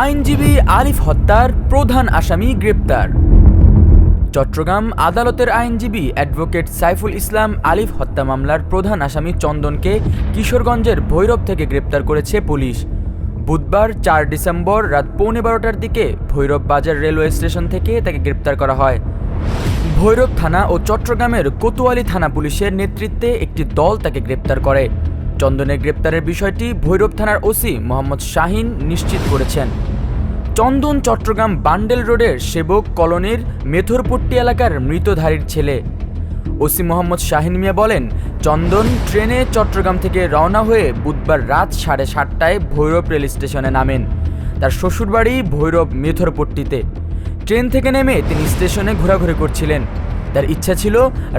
আইনজীবী আলিফ হত্যার প্রধান আসামি গ্রেপ্তার। চট্টগ্রাম আদালতের আইনজীবী অ্যাডভোকেট সাইফুল ইসলাম আলিফ হত্যা মামলার প্রধান আসামি চন্দনকে কিশোরগঞ্জের ভৈরব থেকে গ্রেপ্তার করেছে পুলিশ। বুধবার চার ডিসেম্বর রাত পৌনে বারোটার দিকে ভৈরব বাজার রেলওয়ে স্টেশন থেকে তাকে গ্রেপ্তার করা হয়। ভৈরব থানা ও চট্টগ্রামের কোতোয়ালি থানা পুলিশের নেতৃত্বে একটি দল তাকে গ্রেপ্তার করে। চন্দনের গ্রেপ্তারের বিষয়টি ভৈরব থানার ওসি মোহাম্মদ শাহিন নিশ্চিত করেছেন। চন্দন, চট্টগ্রাম বান্ডেল রোডের সেবক কলোনির মেথরপট্টি এলাকার মৃতধারীর ছেলে। ওসি মোহাম্মদ শাহিন মিয়া বলেন, চন্দন ট্রেনে চট্টগ্রাম থেকে রওনা হয়ে বুধবার রাত সাড়ে সাতটায় ভৈরব রেল স্টেশনে নামেন। তার শ্বশুরবাড়ি ভৈরব মেথরপট্টিতে। ট্রেন থেকে নেমে তিনি স্টেশনে ঘোরাঘুরি করছিলেন। তার ইচ্ছা ছিল,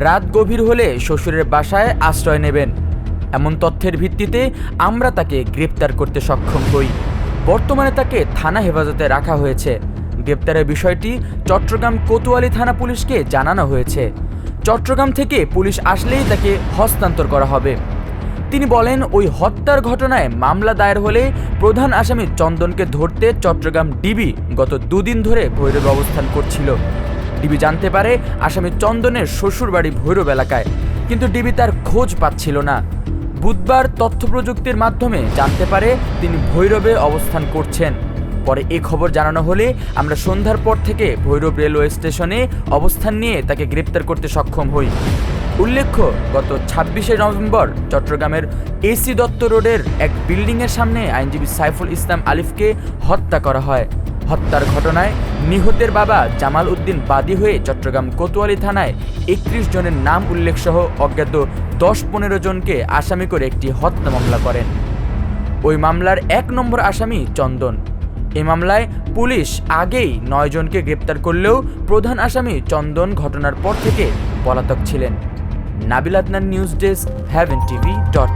রাত গভীর হলে শ্বশুরের বাসায় আশ্রয় নেবেন। এমন তথ্যের ভিত্তিতে আমরা তাকে গ্রেপ্তার করতে সক্ষম হই। বর্তমানে তাকে থানা হেফাজতে রাখা হয়েছে। গ্রেপ্তারের বিষয়টি চট্টগ্রাম কোতোয়ালি থানা পুলিশকে জানানো হয়েছে। চট্টগ্রাম থেকে পুলিশ আসলেই তাকে হস্তান্তর করা হবে। তিনি বলেন, ওই হত্যার ঘটনায় মামলা দায়ের হলে প্রধান আসামি চন্দনকে ধরতে চট্টগ্রাম ডিবি গত দুদিন ধরে ভৈরব অবস্থান করছিল। ডিবি জানতে পারে, আসামি চন্দনের শ্বশুরবাড়ি ভৈরব এলাকায়। কিন্তু ডিবি তার খোঁজ পাচ্ছিল না। বুধবার তথ্য প্রযুক্তির মাধ্যমে জানতে পারে তিনি ভৈরবে অবস্থান করছেন। পরে এ খবর জানানো হলে আমরা সন্ধ্যার পর থেকে ভৈরব রেলওয়ে স্টেশনে অবস্থান নিয়ে তাকে গ্রেপ্তার করতে সক্ষম হই। উল্লেখ্য, গত ছাব্বিশে নভেম্বর চট্টগ্রামের এসি দত্ত রোডের এক বিল্ডিংয়ের সামনে আইনজীবী সাইফুল ইসলাম আলিফকে হত্যা করা হয়। হত্যার ঘটনায় নিহতের বাবা জামাল উদ্দিন বাদী হয়ে চট্টগ্রাম কোতোয়ালি থানায় একত্রিশ জনের নাম উল্লেখ সহ অজ্ঞাত দশ পনেরো জনকে আসামি করে একটি হত্যা মামলা করেন। ওই মামলার এক নম্বর আসামি চন্দন। এ মামলায় পুলিশ আগেই নয় জনকে গ্রেপ্তার করলেও প্রধান আসামি চন্দন ঘটনার পর থেকে পলাতক ছিলেন। Nabil Adnan news desk heaven TV dot